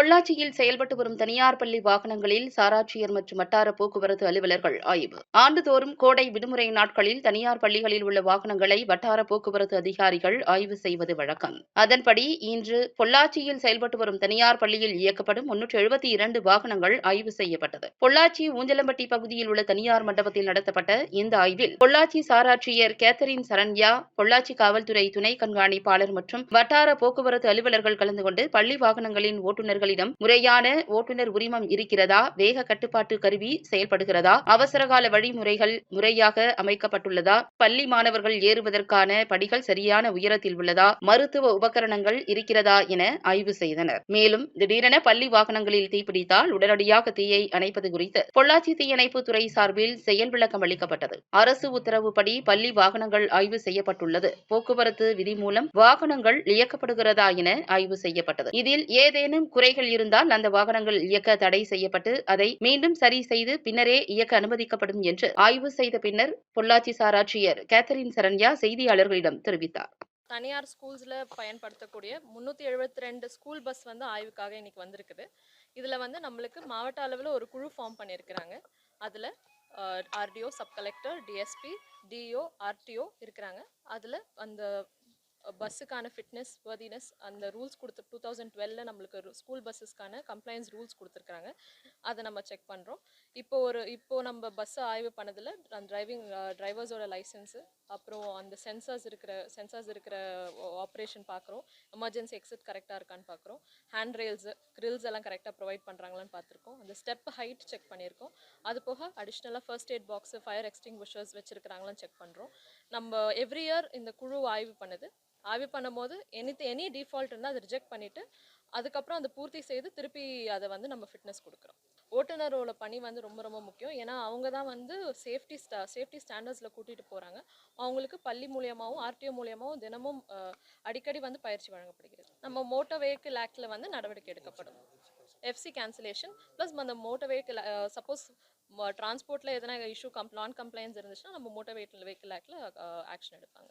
பொள்ளாச்சியில் செயல்பட்டு வரும் தனியார் பள்ளி வாகனங்களில் சாராட்சியர் மற்றும் வட்டார போக்குவரத்து அலுவலர்கள் ஆய்வு. ஆண்டுதோறும் கோடை விடுமுறை நாட்களில் தனியார் பள்ளிகளில் உள்ள வாகனங்களை வட்டார போக்குவரத்து அதிகாரிகள் ஆய்வு செய்வது வழக்கம். அதன்படி இன்று பொள்ளாச்சியில் செயல்பட்டு வரும் தனியார் பள்ளியில் இயக்கப்படும் முன்னூற்று எழுபத்தி இரண்டு வாகனங்கள் ஆய்வு செய்யப்பட்டது. பொள்ளாச்சி ஊஞ்சலம்பட்டி பகுதியில் உள்ள தனியார் மண்டபத்தில் நடத்தப்பட்ட இந்த ஆய்வில் பொள்ளாச்சி சாராட்சியர் கேத்தரின் சரண்யா பொள்ளாச்சி காவல்துறை துணை கண்காணிப்பாளர் மற்றும் வட்டார போக்குவரத்து அலுவலர்கள் கலந்து கொண்டு பள்ளி வாகனங்களின் ஓட்டுநர்கள் ஓட்டுநர்களிடம் முறையான ஓட்டுநர் உரிமம் இருக்கிறதா? வேக கட்டுப்பாட்டு கருவி செயல்படுகிறதா? அவசரகால வழிமுறைகள் முறையாக அமைக்கப்பட்டுள்ளதா? பள்ளி மாணவர்கள் ஏறுவதற்கான படிகள் சரியான உயரத்தில் உள்ளதா? மருத்துவ உபகரணங்கள் இருக்கிறதா என ஆய்வு செய்தனர். மேலும் திடீரென பள்ளி வாகனங்களில் தீப்பிடித்தால் உடனடியாக தீயை அணைப்பது குறித்து பொள்ளாச்சி தீயணைப்பு துறை சார்பில் செயல் விளக்கம் அளிக்கப்பட்டது. அரசு உத்தரவுப்படி பள்ளி வாகனங்கள் ஆய்வு செய்யப்பட்டுள்ளது. போக்குவரத்து விதி மூலம் வாகனங்கள் இயக்கப்படுகிறதா என ஆய்வு செய்யப்பட்டது. இதில் ஏதேனும் குறைகள் இருந்தால் அந்த வாகனங்கள் இயக்க தடை செய்யப்பட்டு அதை மீண்டும் சரி செய்து பின்னரே இயக்க அனுமதிக்கப்படும் என்று ஆய்வு செய்த பின்னர் பொள்ளாச்சி சாராட்சியர் கேத்தரின் சரண்யா செய்தியாளர்களிடம் தெரிவித்தார். தனியார் ஸ்கூல்ஸில் பயன்படுத்தக்கூடிய முந்நூற்றி எழுபத்தி ரெண்டு ஸ்கூல் பஸ் வந்து ஆய்வுக்காக இன்னைக்கு வந்திருக்குது. இதில் வந்து நம்மளுக்கு மாவட்ட அளவில் ஒரு குழு ஃபார்ம் பண்ணியிருக்கிறாங்க. அதில் RTO sub collector DSP DO RTO இருக்கிறாங்க. அதில் அந்த பஸ்ஸுக்கான ஃபிட்னஸ் வர்தினஸ் அந்த ரூல்ஸ் கொடுத்து டூ தௌசண்ட் டுவெல்ல நம்மளுக்கு ஸ்கூல் பஸ்ஸஸ்க்கான கம்ப்ளைன்ஸ் ரூல்ஸ் கொடுத்துருக்காங்க அதை நம்ம செக் பண்ணுறோம் இப்போ ஒரு இப்போ நம்ம பஸ்ஸை ஆய்வு பண்ணதில் அந்த டிரைவிங் டிரைவர்ஸோட லைசன்ஸு அப்புறம் அந்த சென்சார்ஸ் இருக்கிற சென்சார்ஸ் இருக்கிற ஆப்ரேஷன் பார்க்குறோம் எமர்ஜென்சி எக்ஸிட் கரெக்டாக இருக்கான்னு பார்க்குறோம் ஹேண்ட் ரெயில்ஸு கிரில்ஸ் எல்லாம் கரெக்டாக ப்ரொவைட் பண்ணுறாங்களான்னு பார்த்துருக்கோம் அந்த ஸ்டெப் ஹைட் செக் பண்ணியிருக்கோம். அது போக அடிஷ்னலாக first aid box fire extinguishers வச்சுருக்கிறாங்களான்னு check பண்ணுறோம் நம்ம எவ்ரி இயர் இந்த குழு ஆய்வு பண்ணுது. ஆய்வு பண்ணும்போது எனி எனி டிஃபால்ட் இருந்தால் அதை ரிஜெக்ட் பண்ணிவிட்டு அதுக்கப்புறம் அதை பூர்த்தி செய்து திருப்பி அதை வந்து நம்ம ஃபிட்னஸ் கொடுக்குறோம். ஓட்டுநரோட பணி வந்து ரொம்ப ரொம்ப முக்கியம். ஏன்னா அவங்க தான் வந்து சேஃப்டி ஸ்டா சேஃப்டி ஸ்டாண்டர்ட்ஸில் கூட்டிகிட்டு போகிறாங்க அவங்களுக்கு பள்ளி மூலியமாகவும் ஆர்டிஓ மூலியமாகவும் தினமும் அடிக்கடி வந்து பயிற்சி வழங்கப்படுகிறது. நம்ம மோட்டார் வெஹிக்கிள் ஆக்டில் வந்து நடவடிக்கை எடுக்கப்படும். எஃப்சி கேன்சலேஷன் ப்ளஸ் அந்த மோட்டார் வெஹிக்கிள் சப்போஸ் டிரான்ஸ்போர்ட்டில் எதனா இஷ்யூ கம் நான் கம்ப்ளைண்ட்ஸ் இருந்துச்சுன்னா நம்ம மோட்டார் வெஹிக்கிள் வெஹிக்கிள் ஆக்டில் ஆக்ஷன் எடுப்பாங்க.